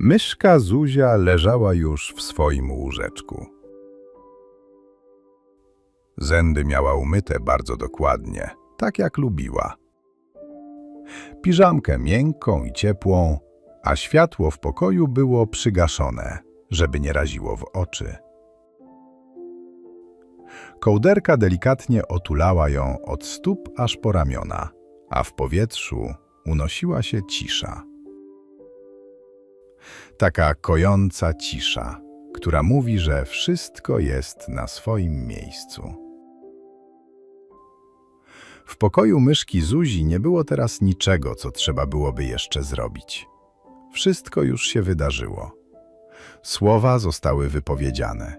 Myszka Zuzia leżała już w swoim łóżeczku. Zęby miała umyte bardzo dokładnie, tak jak lubiła. Piżamkę miękką i ciepłą, a światło w pokoju było przygaszone, żeby nie raziło w oczy. Kołderka delikatnie otulała ją od stóp aż po ramiona, a w powietrzu unosiła się cisza. Taka kojąca cisza, która mówi, że wszystko jest na swoim miejscu. W pokoju myszki Zuzi nie było teraz niczego, co trzeba byłoby jeszcze zrobić. Wszystko już się wydarzyło. Słowa zostały wypowiedziane,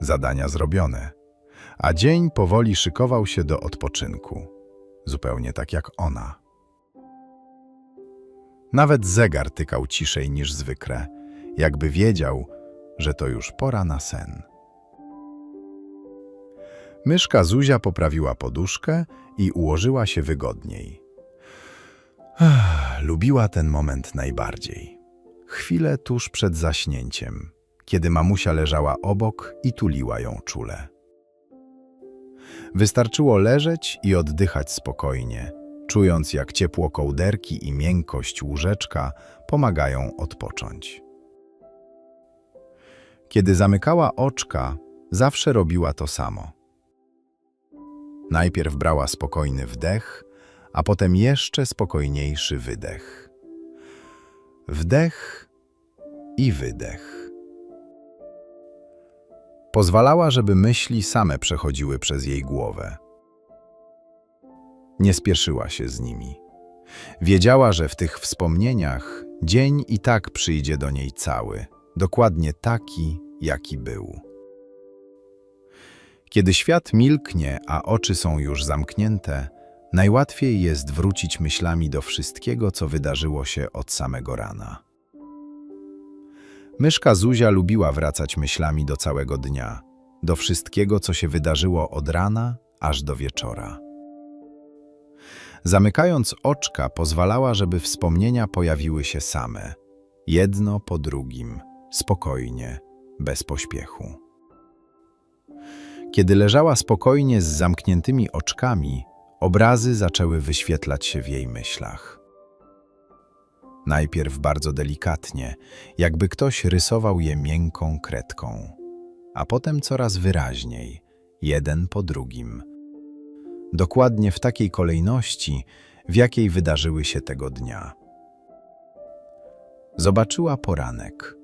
zadania zrobione, a dzień powoli szykował się do odpoczynku, zupełnie tak jak ona. Nawet zegar tykał ciszej niż zwykle, jakby wiedział, że to już pora na sen. Myszka Zuzia poprawiła poduszkę i ułożyła się wygodniej. Ach, lubiła ten moment najbardziej. Chwilę tuż przed zaśnięciem, kiedy mamusia leżała obok i tuliła ją czule. Wystarczyło leżeć i oddychać spokojnie, czując jak ciepło kołderki i miękkość łóżeczka pomagają odpocząć. Kiedy zamykała oczka, zawsze robiła to samo. Najpierw brała spokojny wdech, a potem jeszcze spokojniejszy wydech. Wdech i wydech. Pozwalała, żeby myśli same przechodziły przez jej głowę. Nie spieszyła się z nimi. Wiedziała, że w tych wspomnieniach dzień i tak przyjdzie do niej cały, dokładnie taki, jaki był. Kiedy świat milknie, a oczy są już zamknięte, najłatwiej jest wrócić myślami do wszystkiego, co wydarzyło się od samego rana. Myszka Zuzia lubiła wracać myślami do całego dnia, do wszystkiego, co się wydarzyło od rana aż do wieczora. Zamykając oczka, pozwalała, żeby wspomnienia pojawiły się same, jedno po drugim, spokojnie, bez pośpiechu. Kiedy leżała spokojnie z zamkniętymi oczkami, obrazy zaczęły wyświetlać się w jej myślach. Najpierw bardzo delikatnie, jakby ktoś rysował je miękką kredką, a potem coraz wyraźniej, jeden po drugim. Dokładnie w takiej kolejności, w jakiej wydarzyły się tego dnia. Zobaczyła poranek,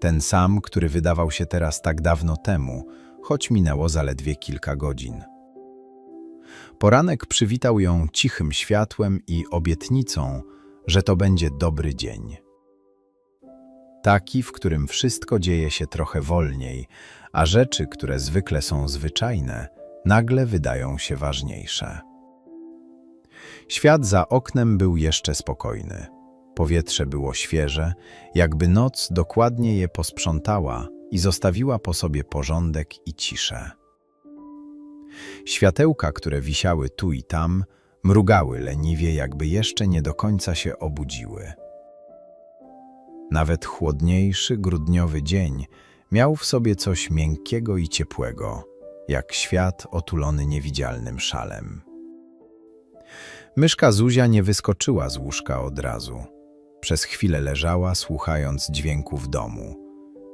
ten sam, który wydawał się teraz tak dawno temu, choć minęło zaledwie kilka godzin. Poranek przywitał ją cichym światłem i obietnicą, że to będzie dobry dzień. Taki, w którym wszystko dzieje się trochę wolniej, a rzeczy, które zwykle są zwyczajne, nagle wydają się ważniejsze. Świat za oknem był jeszcze spokojny. Powietrze było świeże, jakby noc dokładnie je posprzątała i zostawiła po sobie porządek i ciszę. Światełka, które wisiały tu i tam, mrugały leniwie, jakby jeszcze nie do końca się obudziły. Nawet chłodniejszy, grudniowy dzień miał w sobie coś miękkiego i ciepłego, jak świat otulony niewidzialnym szalem. Myszka Zuzia nie wyskoczyła z łóżka od razu. Przez chwilę leżała, słuchając dźwięków domu,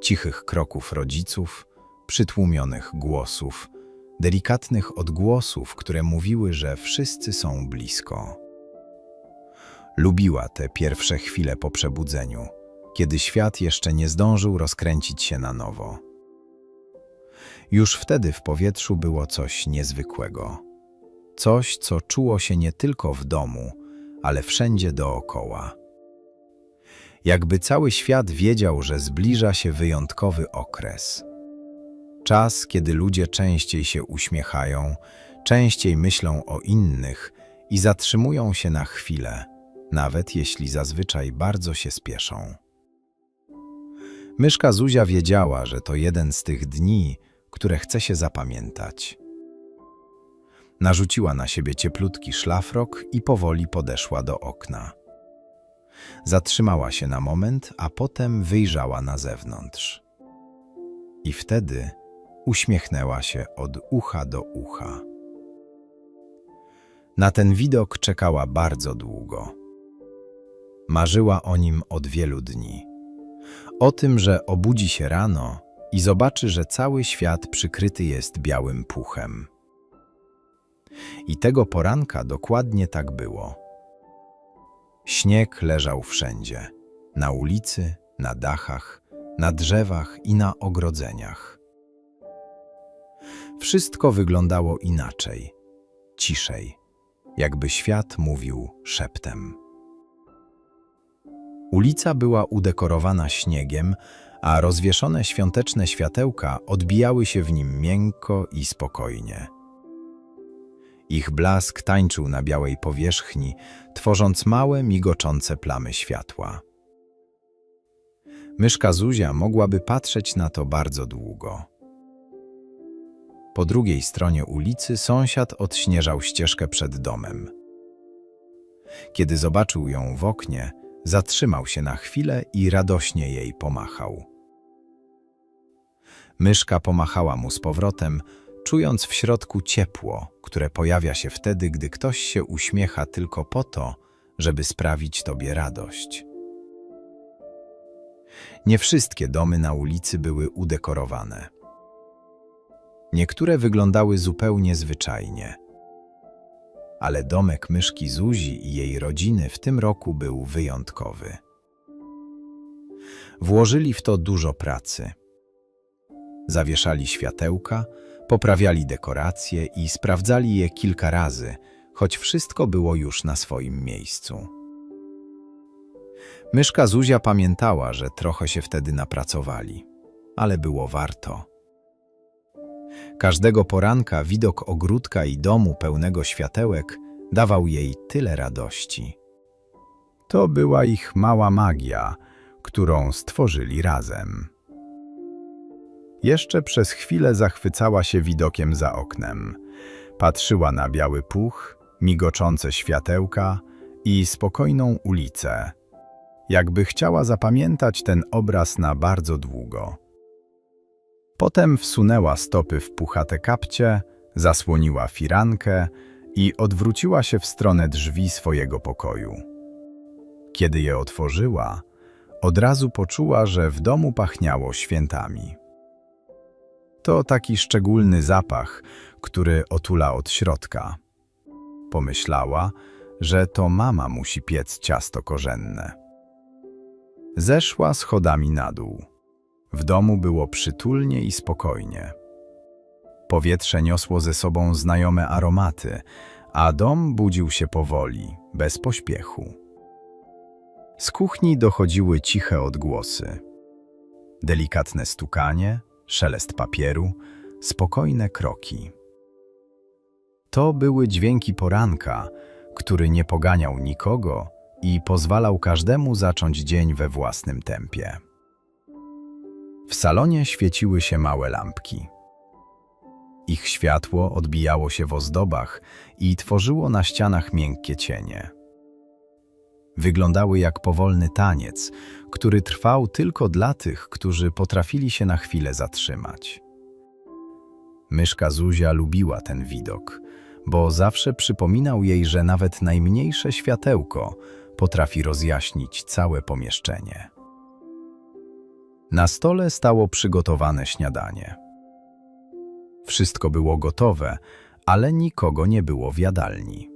cichych kroków rodziców, przytłumionych głosów, delikatnych odgłosów, które mówiły, że wszyscy są blisko. Lubiła te pierwsze chwile po przebudzeniu, kiedy świat jeszcze nie zdążył rozkręcić się na nowo. Już wtedy w powietrzu było coś niezwykłego. Coś, co czuło się nie tylko w domu, ale wszędzie dookoła. Jakby cały świat wiedział, że zbliża się wyjątkowy okres. Czas, kiedy ludzie częściej się uśmiechają, częściej myślą o innych i zatrzymują się na chwilę, nawet jeśli zazwyczaj bardzo się spieszą. Myszka Zuzia wiedziała, że to jeden z tych dni, które chce się zapamiętać. Narzuciła na siebie cieplutki szlafrok i powoli podeszła do okna. Zatrzymała się na moment, a potem wyjrzała na zewnątrz. I wtedy uśmiechnęła się od ucha do ucha. Na ten widok czekała bardzo długo. Marzyła o nim od wielu dni. O tym, że obudzi się rano i zobaczy, że cały świat przykryty jest białym puchem. I tego poranka dokładnie tak było. Śnieg leżał wszędzie na ulicy, na dachach, na drzewach i na ogrodzeniach. Wszystko wyglądało inaczej, ciszej, jakby świat mówił szeptem. Ulica była udekorowana śniegiem, a rozwieszone świąteczne światełka odbijały się w nim miękko i spokojnie. Ich blask tańczył na białej powierzchni, tworząc małe, migoczące plamy światła. Myszka Zuzia mogłaby patrzeć na to bardzo długo. Po drugiej stronie ulicy sąsiad odśnieżał ścieżkę przed domem. Kiedy zobaczył ją w oknie, zatrzymał się na chwilę i radośnie jej pomachał. Myszka pomachała mu z powrotem, czując w środku ciepło, które pojawia się wtedy, gdy ktoś się uśmiecha tylko po to, żeby sprawić tobie radość. Nie wszystkie domy na ulicy były udekorowane. Niektóre wyglądały zupełnie zwyczajnie. Ale domek myszki Zuzi i jej rodziny w tym roku był wyjątkowy. Włożyli w to dużo pracy. Zawieszali światełka, poprawiali dekoracje i sprawdzali je kilka razy, choć wszystko było już na swoim miejscu. Myszka Zuzia pamiętała, że trochę się wtedy napracowali, ale było warto. Każdego poranka widok ogródka i domu pełnego światełek dawał jej tyle radości. To była ich mała magia, którą stworzyli razem. Jeszcze przez chwilę zachwycała się widokiem za oknem. Patrzyła na biały puch, migoczące światełka i spokojną ulicę, jakby chciała zapamiętać ten obraz na bardzo długo. Potem wsunęła stopy w puchate kapcie, zasłoniła firankę i odwróciła się w stronę drzwi swojego pokoju. Kiedy je otworzyła, od razu poczuła, że w domu pachniało świętami. To taki szczególny zapach, który otula od środka. Pomyślała, że to mama musi piec ciasto korzenne. Zeszła schodami na dół. W domu było przytulnie i spokojnie. Powietrze niosło ze sobą znajome aromaty, a dom budził się powoli, bez pośpiechu. Z kuchni dochodziły ciche odgłosy. Delikatne stukanie, szelest papieru, spokojne kroki. To były dźwięki poranka, który nie poganiał nikogo i pozwalał każdemu zacząć dzień we własnym tempie. W salonie świeciły się małe lampki. Ich światło odbijało się w ozdobach i tworzyło na ścianach miękkie cienie. Wyglądały jak powolny taniec, który trwał tylko dla tych, którzy potrafili się na chwilę zatrzymać. Myszka Zuzia lubiła ten widok, bo zawsze przypominał jej, że nawet najmniejsze światełko potrafi rozjaśnić całe pomieszczenie. Na stole stało przygotowane śniadanie. Wszystko było gotowe, ale nikogo nie było w jadalni.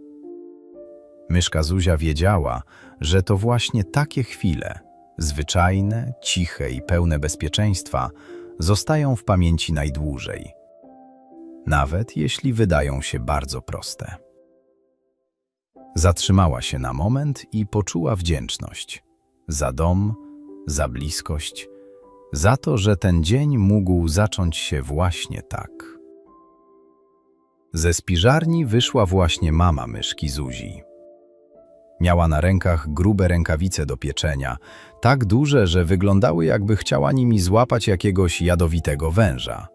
Myszka Zuzia wiedziała, że to właśnie takie chwile, zwyczajne, ciche i pełne bezpieczeństwa, zostają w pamięci najdłużej, nawet jeśli wydają się bardzo proste. Zatrzymała się na moment i poczuła wdzięczność za dom, za bliskość, za to, że ten dzień mógł zacząć się właśnie tak. Ze spiżarni wyszła właśnie mama myszki Zuzi. Miała na rękach grube rękawice do pieczenia, tak duże, że wyglądały jakby chciała nimi złapać jakiegoś jadowitego węża.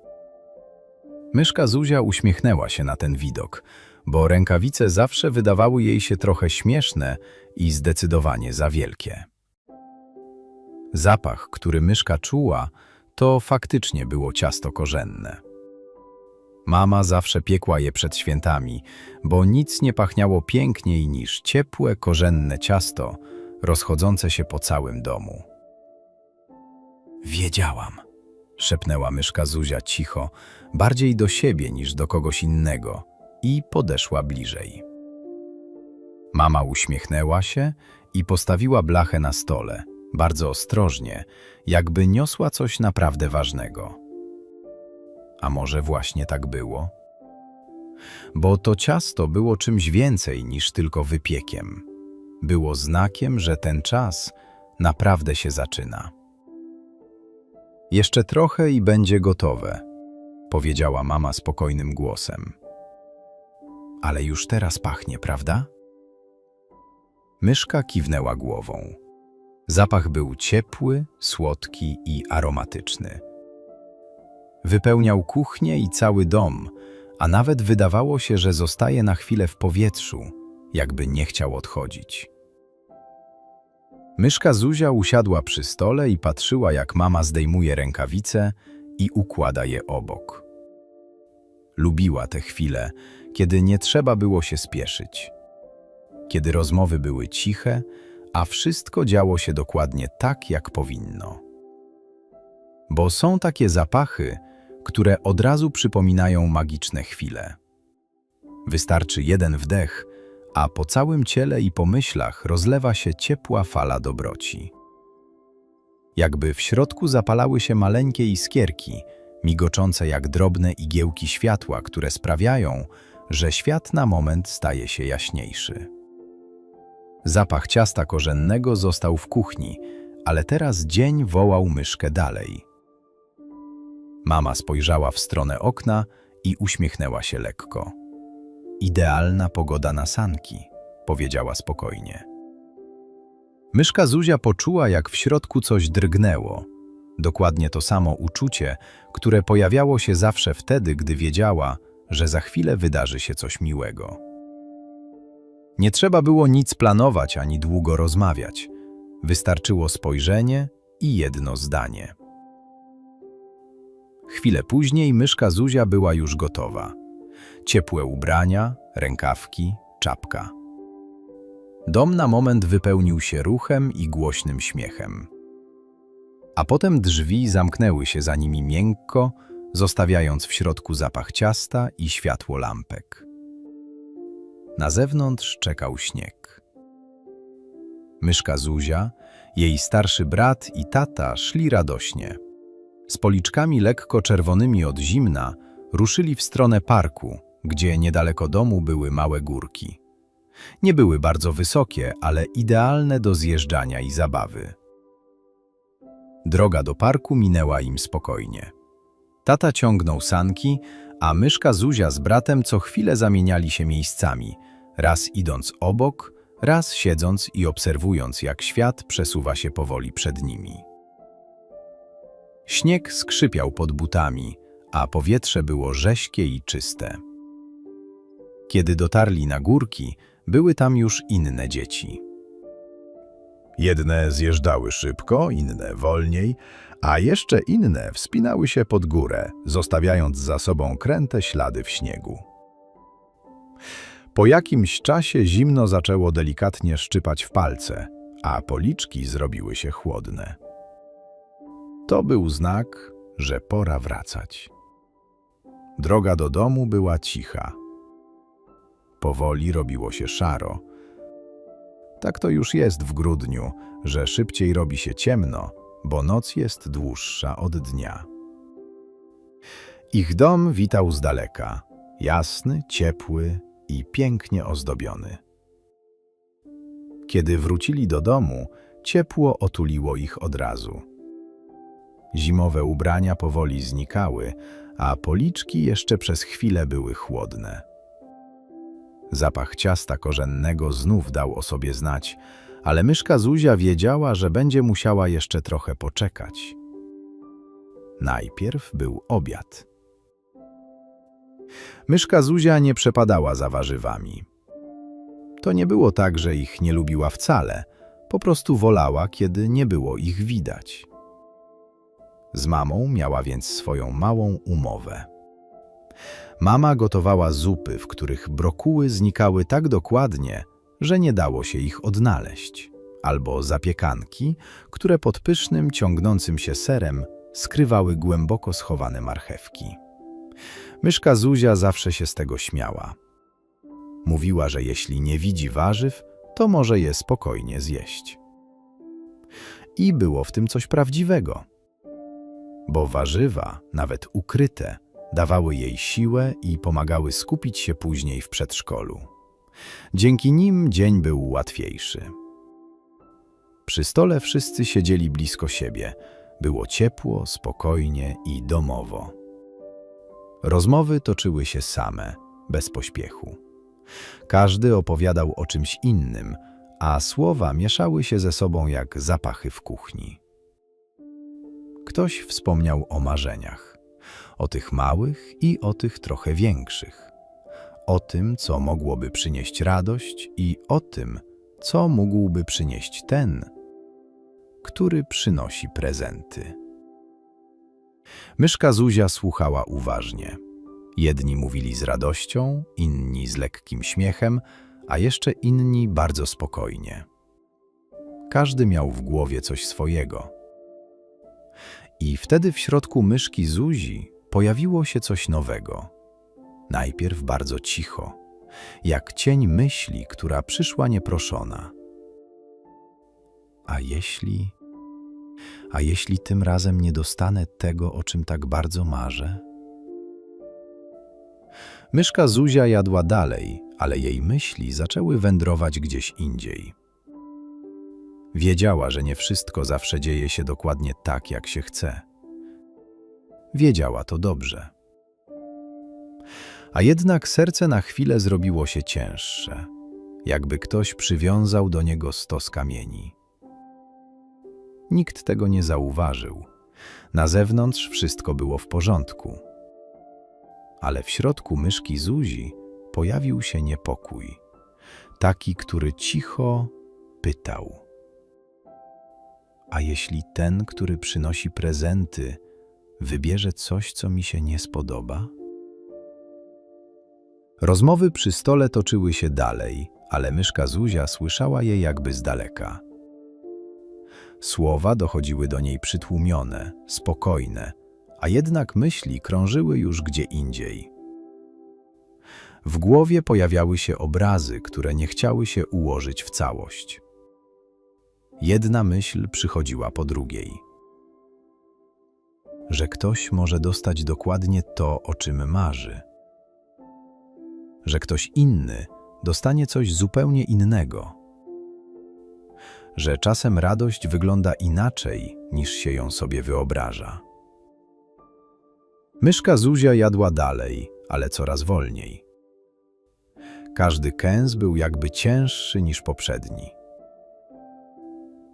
Myszka Zuzia uśmiechnęła się na ten widok, bo rękawice zawsze wydawały jej się trochę śmieszne i zdecydowanie za wielkie. Zapach, który myszka czuła, to faktycznie było ciasto korzenne. Mama zawsze piekła je przed świętami, bo nic nie pachniało piękniej niż ciepłe, korzenne ciasto rozchodzące się po całym domu. Wiedziałam, szepnęła myszka Zuzia cicho, bardziej do siebie niż do kogoś innego i podeszła bliżej. Mama uśmiechnęła się i postawiła blachę na stole, bardzo ostrożnie, jakby niosła coś naprawdę ważnego. A może właśnie tak było? Bo to ciasto było czymś więcej niż tylko wypiekiem. Było znakiem, że ten czas naprawdę się zaczyna. Jeszcze trochę i będzie gotowe, powiedziała mama spokojnym głosem. Ale już teraz pachnie, prawda? Myszka kiwnęła głową. Zapach był ciepły, słodki i aromatyczny. Wypełniał kuchnię i cały dom, a nawet wydawało się, że zostaje na chwilę w powietrzu, jakby nie chciał odchodzić. Myszka Zuzia usiadła przy stole i patrzyła, jak mama zdejmuje rękawice i układa je obok. Lubiła te chwile, kiedy nie trzeba było się spieszyć. Kiedy rozmowy były ciche, a wszystko działo się dokładnie tak, jak powinno. Bo są takie zapachy, które od razu przypominają magiczne chwile. Wystarczy jeden wdech, a po całym ciele i pomyślach rozlewa się ciepła fala dobroci. Jakby w środku zapalały się maleńkie iskierki, migoczące jak drobne igiełki światła, które sprawiają, że świat na moment staje się jaśniejszy. Zapach ciasta korzennego został w kuchni, ale teraz dzień wołał myszkę dalej. Mama spojrzała w stronę okna i uśmiechnęła się lekko. Idealna pogoda na sanki, powiedziała spokojnie. Myszka Zuzia poczuła, jak w środku coś drgnęło. Dokładnie to samo uczucie, które pojawiało się zawsze wtedy, gdy wiedziała, że za chwilę wydarzy się coś miłego. Nie trzeba było nic planować ani długo rozmawiać. Wystarczyło spojrzenie i jedno zdanie. Chwilę później myszka Zuzia była już gotowa. Ciepłe ubrania, rękawki, czapka. Dom na moment wypełnił się ruchem i głośnym śmiechem. A potem drzwi zamknęły się za nimi miękko, zostawiając w środku zapach ciasta i światło lampek. Na zewnątrz czekał śnieg. Myszka Zuzia, jej starszy brat i tata szli radośnie. Z policzkami lekko czerwonymi od zimna ruszyli w stronę parku, gdzie niedaleko domu były małe górki. Nie były bardzo wysokie, ale idealne do zjeżdżania i zabawy. Droga do parku minęła im spokojnie. Tata ciągnął sanki, a myszka Zuzia z bratem co chwilę zamieniali się miejscami, raz idąc obok, raz siedząc i obserwując, jak świat przesuwa się powoli przed nimi. Śnieg skrzypiał pod butami, a powietrze było rześkie i czyste. Kiedy dotarli na górki, były tam już inne dzieci. Jedne zjeżdżały szybko, inne wolniej, a jeszcze inne wspinały się pod górę, zostawiając za sobą kręte ślady w śniegu. Po jakimś czasie zimno zaczęło delikatnie szczypać w palce, a policzki zrobiły się chłodne. To był znak, że pora wracać. Droga do domu była cicha. Powoli robiło się szaro. Tak to już jest w grudniu, że szybciej robi się ciemno, bo noc jest dłuższa od dnia. Ich dom witał z daleka, jasny, ciepły i pięknie ozdobiony. Kiedy wrócili do domu, ciepło otuliło ich od razu. Zimowe ubrania powoli znikały, a policzki jeszcze przez chwilę były chłodne. Zapach ciasta korzennego znów dał o sobie znać, ale myszka Zuzia wiedziała, że będzie musiała jeszcze trochę poczekać. Najpierw był obiad. Myszka Zuzia nie przepadała za warzywami. To nie było tak, że ich nie lubiła wcale, po prostu wolała, kiedy nie było ich widać. Z mamą miała więc swoją małą umowę. Mama gotowała zupy, w których brokuły znikały tak dokładnie, że nie dało się ich odnaleźć, albo zapiekanki, które pod pysznym, ciągnącym się serem skrywały głęboko schowane marchewki. Myszka Zuzia zawsze się z tego śmiała. Mówiła, że jeśli nie widzi warzyw, to może je spokojnie zjeść. I było w tym coś prawdziwego. Bo warzywa, nawet ukryte, dawały jej siłę i pomagały skupić się później w przedszkolu. Dzięki nim dzień był łatwiejszy. Przy stole wszyscy siedzieli blisko siebie. Było ciepło, spokojnie i domowo. Rozmowy toczyły się same, bez pośpiechu. Każdy opowiadał o czymś innym, a słowa mieszały się ze sobą jak zapachy w kuchni. Ktoś wspomniał o marzeniach, o tych małych i o tych trochę większych, o tym, co mogłoby przynieść radość i o tym, co mógłby przynieść ten, który przynosi prezenty. Myszka Zuzia słuchała uważnie. Jedni mówili z radością, inni z lekkim śmiechem, a jeszcze inni bardzo spokojnie. Każdy miał w głowie coś swojego. I wtedy w środku myszki Zuzi pojawiło się coś nowego. Najpierw bardzo cicho, jak cień myśli, która przyszła nieproszona. A jeśli... A jeśli tym razem nie dostanę tego, o czym tak bardzo marzę? Myszka Zuzia jadła dalej, ale jej myśli zaczęły wędrować gdzieś indziej. Wiedziała, że nie wszystko zawsze dzieje się dokładnie tak, jak się chce. Wiedziała to dobrze. A jednak serce na chwilę zrobiło się cięższe, jakby ktoś przywiązał do niego stos kamieni. Nikt tego nie zauważył. Na zewnątrz wszystko było w porządku. Ale w środku myszki Zuzi pojawił się niepokój. Taki, który cicho pytał. A jeśli ten, który przynosi prezenty, wybierze coś, co mi się nie spodoba? Rozmowy przy stole toczyły się dalej, ale myszka Zuzia słyszała je jakby z daleka. Słowa dochodziły do niej przytłumione, spokojne, a jednak myśli krążyły już gdzie indziej. W głowie pojawiały się obrazy, które nie chciały się ułożyć w całość. Jedna myśl przychodziła po drugiej. Że ktoś może dostać dokładnie to, o czym marzy. Że ktoś inny dostanie coś zupełnie innego. Że czasem radość wygląda inaczej, niż się ją sobie wyobraża. Myszka Zuzia jadła dalej, ale coraz wolniej. Każdy kęs był jakby cięższy niż poprzedni.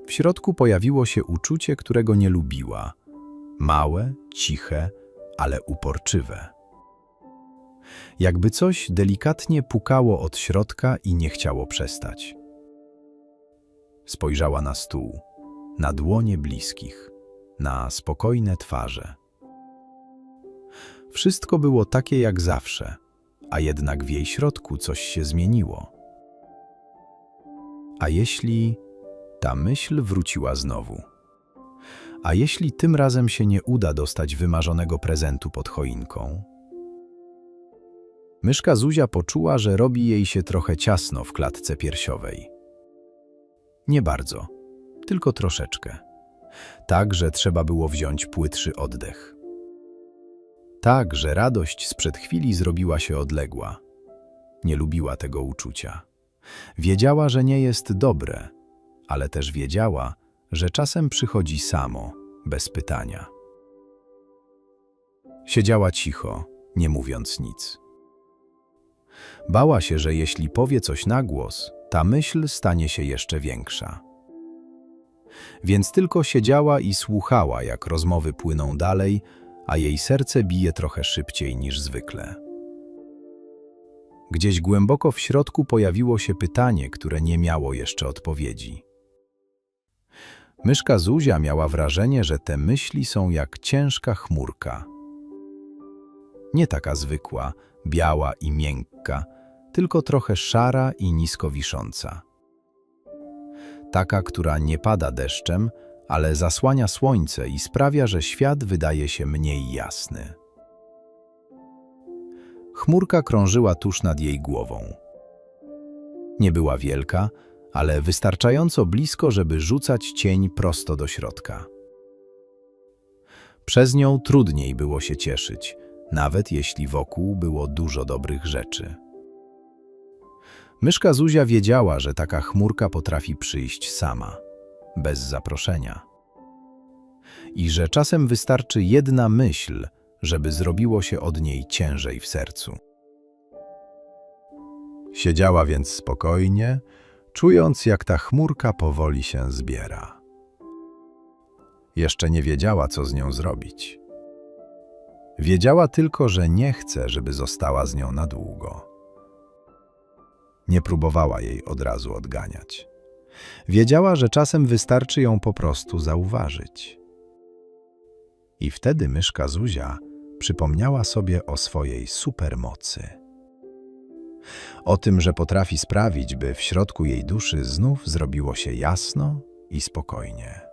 W środku pojawiło się uczucie, którego nie lubiła. Małe, ciche, ale uporczywe. Jakby coś delikatnie pukało od środka i nie chciało przestać. Spojrzała na stół, na dłonie bliskich, na spokojne twarze. Wszystko było takie jak zawsze, a jednak w jej środku coś się zmieniło. A jeśli ta myśl wróciła znowu? A jeśli tym razem się nie uda dostać wymarzonego prezentu pod choinką? Myszka Zuzia poczuła, że robi jej się trochę ciasno w klatce piersiowej. Nie bardzo, tylko troszeczkę. Tak, że trzeba było wziąć płytszy oddech. Tak, że radość sprzed chwili zrobiła się odległa. Nie lubiła tego uczucia. Wiedziała, że nie jest dobre, ale też wiedziała, że czasem przychodzi samo, bez pytania. Siedziała cicho, nie mówiąc nic. Bała się, że jeśli powie coś na głos, ta myśl stanie się jeszcze większa. Więc tylko siedziała i słuchała, jak rozmowy płyną dalej, a jej serce bije trochę szybciej niż zwykle. gdzieś głęboko w środku pojawiło się pytanie, które nie miało jeszcze odpowiedzi. Myszka Zuzia miała wrażenie, że te myśli są jak ciężka chmurka. Nie taka zwykła, biała i miękka, tylko trochę szara i nisko wisząca. Taka, która nie pada deszczem, ale zasłania słońce i sprawia, że świat wydaje się mniej jasny. Chmurka krążyła tuż nad jej głową. Nie była wielka, ale wystarczająco blisko, żeby rzucać cień prosto do środka. Przez nią trudniej było się cieszyć, nawet jeśli wokół było dużo dobrych rzeczy. Myszka Zuzia wiedziała, że taka chmurka potrafi przyjść sama, bez zaproszenia. I że czasem wystarczy jedna myśl, żeby zrobiło się od niej ciężej w sercu. Siedziała więc spokojnie, czując, jak ta chmurka powoli się zbiera. Jeszcze nie wiedziała, co z nią zrobić. Wiedziała tylko, że nie chce, żeby została z nią na długo. Nie próbowała jej od razu odganiać. Wiedziała, że czasem wystarczy ją po prostu zauważyć. I wtedy myszka Zuzia przypomniała sobie o swojej supermocy. O tym, że potrafi sprawić, by w środku jej duszy znów zrobiło się jasno i spokojnie.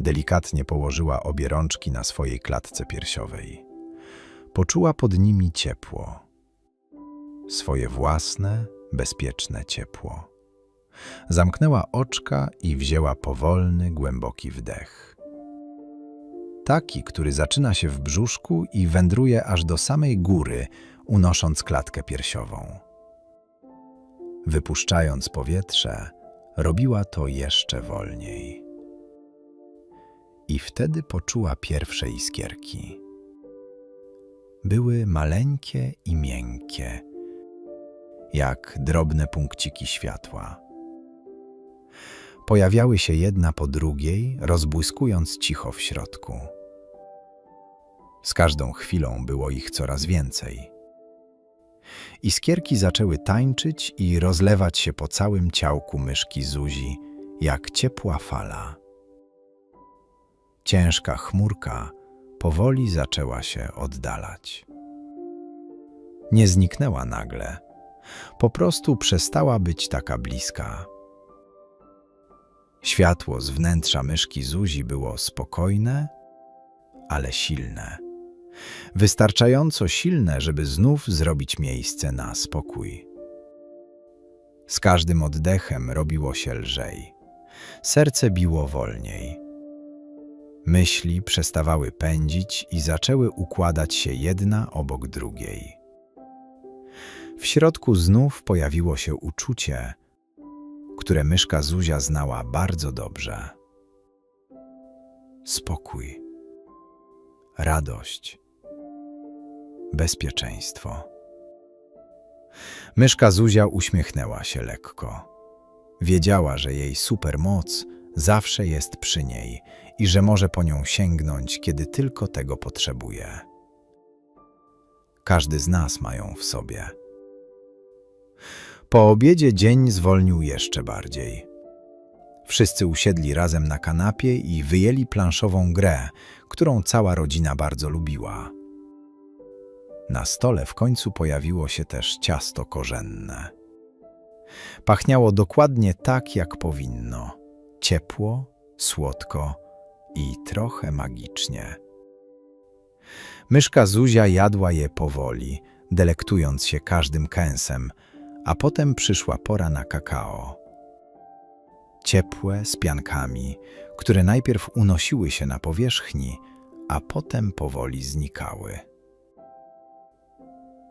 Delikatnie położyła obie rączki na swojej klatce piersiowej. Poczuła pod nimi ciepło. Swoje własne, bezpieczne ciepło. Zamknęła oczka i wzięła powolny, głęboki wdech. Taki, który zaczyna się w brzuszku i wędruje aż do samej góry, unosząc klatkę piersiową. Wypuszczając powietrze, robiła to jeszcze wolniej. I wtedy poczuła pierwsze iskierki. Były maleńkie i miękkie, jak drobne punkciki światła. Pojawiały się jedna po drugiej, rozbłyskując cicho w środku. Z każdą chwilą było ich coraz więcej. Iskierki zaczęły tańczyć i rozlewać się po całym ciałku myszki Zuzi, jak ciepła fala. Ciężka chmurka powoli zaczęła się oddalać. Nie zniknęła nagle, po prostu przestała być taka bliska. Światło z wnętrza myszki Zuzi było spokojne, ale silne. Wystarczająco silne, żeby znów zrobić miejsce na spokój. Z każdym oddechem robiło się lżej. Serce biło wolniej. Myśli przestawały pędzić i zaczęły układać się jedna obok drugiej. W środku znów pojawiło się uczucie, które myszka Zuzia znała bardzo dobrze. Spokój, radość, bezpieczeństwo. Myszka Zuzia uśmiechnęła się lekko. Wiedziała, że jej supermoc zawsze jest przy niej i że może po nią sięgnąć, kiedy tylko tego potrzebuje. Każdy z nas ma ją w sobie. Po obiedzie dzień zwolnił jeszcze bardziej. Wszyscy usiedli razem na kanapie i wyjęli planszową grę, którą cała rodzina bardzo lubiła. Na stole w końcu pojawiło się też ciasto korzenne. Pachniało dokładnie tak, jak powinno. Ciepło, słodko i trochę magicznie. Myszka Zuzia jadła je powoli, delektując się każdym kęsem, a potem przyszła pora na kakao. Ciepłe, z piankami, które najpierw unosiły się na powierzchni, a potem powoli znikały.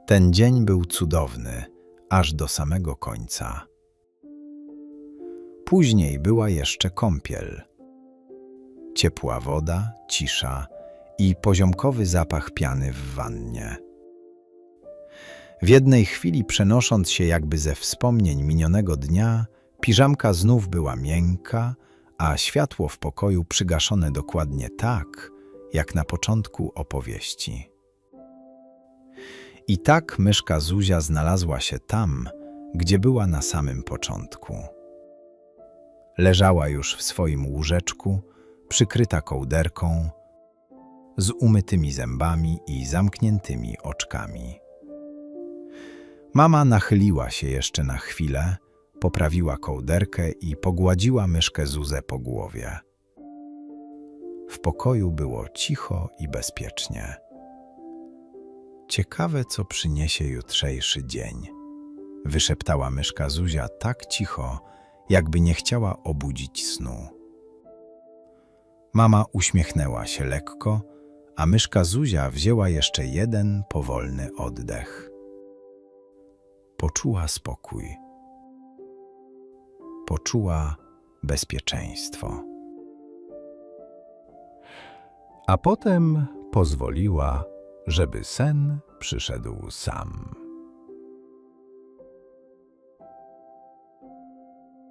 Ten dzień był cudowny, aż do samego końca. Później była jeszcze kąpiel. Ciepła woda, cisza i poziomkowy zapach piany w wannie. W jednej chwili przenosząc się jakby ze wspomnień minionego dnia, piżamka znów była miękka, a światło w pokoju przygaszone dokładnie tak, jak na początku opowieści. I tak myszka Zuzia znalazła się tam, gdzie była na samym początku. Leżała już w swoim łóżeczku, przykryta kołderką, z umytymi zębami i zamkniętymi oczkami. Mama nachyliła się jeszcze na chwilę, poprawiła kołderkę i pogładziła myszkę Zuzę po głowie. W pokoju było cicho i bezpiecznie. Ciekawe, co przyniesie jutrzejszy dzień. Wyszeptała myszka Zuzia tak cicho, jakby nie chciała obudzić snu. Mama uśmiechnęła się lekko, a myszka Zuzia wzięła jeszcze jeden powolny oddech. Poczuła spokój. Poczuła bezpieczeństwo. A potem pozwoliła, żeby sen przyszedł sam.